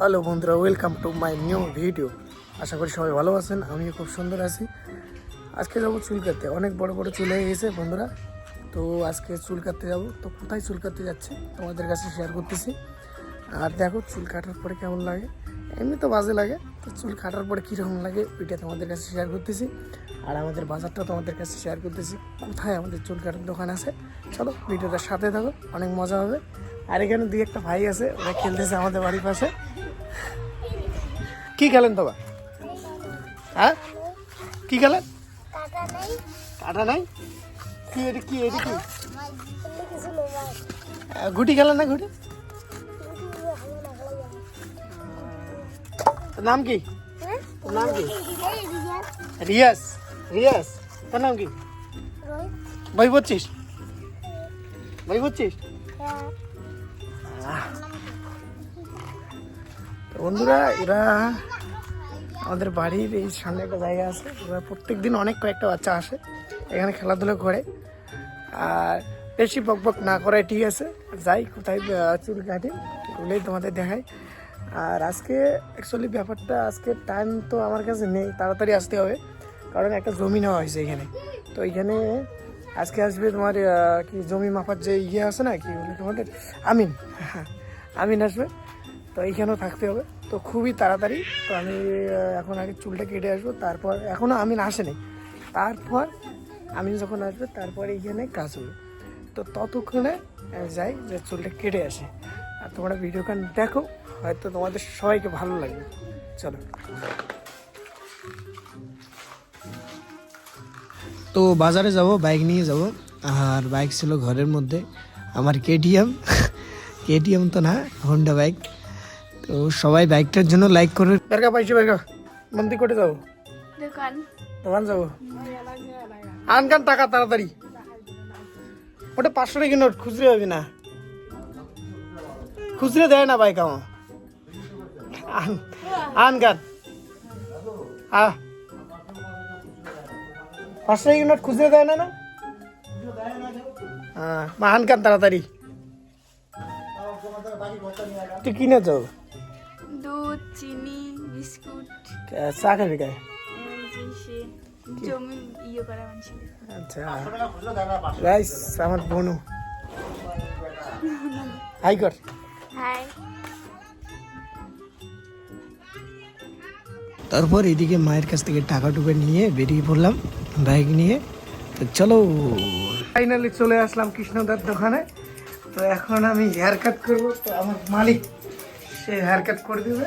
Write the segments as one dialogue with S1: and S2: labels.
S1: Hello বন্ধুরা welcome to my new video আশা করি সবাই ভালো আছেন, আমিও খুব সুন্দর আছি। আজকে যাব চুল কাটতে, অনেক বড় বড় চুল হয়ে গেছে বন্ধুরা। তো আজকে চুল কাটতে যাব, তো কোথায় চুল কাটতে যাচ্ছে তোমাদের কাছে শেয়ার করতেছি। আর দেখো, চুল কাটার পরে কেমন লাগে? এমনি তো বাজে লাগে, তো চুল কাটার পরে কীরকম লাগে ওইটা তোমাদের কাছে শেয়ার করতেছি। আর আমাদের বাজারটা তোমাদের কাছে শেয়ার করতেছি, কোথায় আমাদের চুল কাটার দোকান আছে। চলো, ভিডিওটার সাথে থাকো, অনেক মজা হবে। আর এখানে দুই একটা ভাই আছে, ওরা খেলতেছে আমাদের বাড়ির পাশে। কি খেলেন বাবা হ্যাঁ কি খেলেন
S2: টাকা নেই
S1: কাটা নাই কি এটি কি এটি কি
S2: আমার জন্য কিছু নেই ভাই
S1: আহ, গুটি খেলেন না গুটি তোর নাম কি তোর নাম কি রিয়াস রিয়াস তোর নাম কি বই পড়ছিস বই পড়ছিস তো বন্ধুরা, এরা আমাদের বাড়ির এই সামনে একটা জায়গা আছে। এরা প্রত্যেক দিন অনেক কয়েকটা বাচ্চা আসে, এখানে খেলাধুলা করে। আর বেশি বক বক না করাই ঠিক আছে। যাই, কোথায় চুল কাটে ওগুলোই তোমাদের দেখাই। আর আজকে অ্যাকচুয়ালি ব্যাপারটা, আজকে টাইম তো আমার কাছে নেই, তাড়াতাড়ি আসতে হবে। কারণ একটা জমি নেওয়া হয়েছে এখানে। তো এখানে আজকে আসবে তোমার কি জমি মাপার যে ইয়ে আছে না, কি বলে তোমাদের? আমিন। আমিন আসবে। তো এইখানেও থাকতে হবে। তো খুবই তাড়াতাড়ি। তো আমি এখন আগে চুলটা কেটে আসব, তারপর এখনও আমিন আসেনি। তারপর আমি যখন আসবে, তারপরে এইখানে কাজ হবে। তো ততক্ষণে যাই যে চুলটা কেটে আসে। আর তোমরা ভিডিও ভিডিওখান দেখো, হয়তো তোমাদের সবাইকে ভালো লাগবে। চলো। তো বাজারে যাব বাইক নিয়ে যাব। আর বাইক ছিল ঘরের মধ্যে। আমার কেটিএম কেটিএম তো না হন্ডা বাইক তো সবাই বাইকটার জন্য লাইক করবে বেরকা পাইছি বেরকা মন্দির কোটে যাব
S2: দোকান।
S1: দোকান যাব। আনকান টাকা তাড়াতাড়ি। ওটা পাঁচশো টাকা নোট খুচরে হবে না। খুচরে দেয় না বাইক আমার। আন আনকান আহ পাঁচশো টাকা নোট খুচরে দেয় না না? হ্যাঁ মা আনকান তাড়াতাড়ি। তুই কিনে যাও।
S2: দুধ চিনি বিস্কুট।
S1: চা খাবি
S2: জমি ইয়ে করা মানুষ
S1: আচ্ছা। রাইস আমার বোনু। হাই কর
S2: হাই
S1: তারপর এদিকে মায়ের কাছ থেকে টাকা টুকা নিয়ে বেরিয়ে পড়লাম বাইক নিয়ে। তো চলো ফাইনালি চলে আসলাম কৃষ্ণদার দোকানে। তো এখন আমি হেয়ার কাট করব। তো আমার মালিক সে হেয়ার কাট করে দেবে।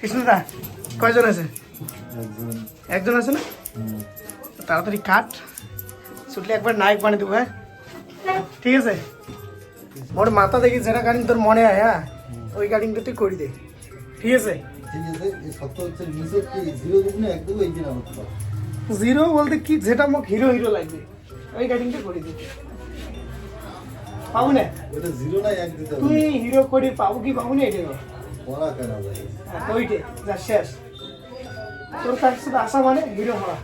S1: কৃষ্ণদা কয়জন আছে? একজন। আছে না? তাড়াতাড়ি কাট। ছুটলে একবার নায়ক বানিয়ে দেবো হ্যাঁ? ঠিক আছে? মোর মাথা দেখি যেটা কাটিং তোর মনে হয় হ্যাঁ? ওই কাটিংটা তুই করে দে। ঠিক আছে?
S3: জিরো
S1: বলতে কি? যেটা মোক হিরো হিরো লাগবে ওই কাটিংটা করে দিবি পাবো না
S3: ওটা জিরো না এক দিতে হবে।
S1: তুই হিরো করে পাবো কি পাবো না এটা
S3: পড়া কেন ভাই?
S1: ওইটে যা শেষ। তোর কাছে আসা মানে হিরো হওয়া।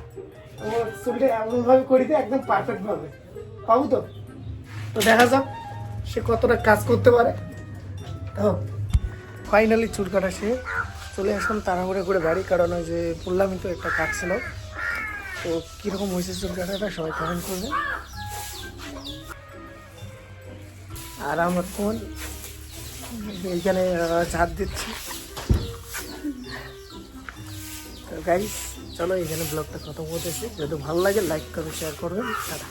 S1: ও চুলটা এমনভাবে করে দে একদম পারফেক্ট ভাবে। পাবো তো? তো দেখা যাক সে কতটা কাজ করতে পারে। তো ফাইনালি চুল কাটা সে। চলে আসলাম তাড়াহুড়ো করে বাড়ি কারণ ওই যে বললামই তো একটা কাজ ছিল। তো কীরকম হয়েছে চুল কাটাটা সবাই কমেন্ট করবে। আর আমার ফোন এইখানে ঝাঁপ দিচ্ছি। তো গাইস চলো এখানে ব্লগটা খতম করতেছি। যদি ভালো লাগে লাইক করবে শেয়ার করবেন টাটা।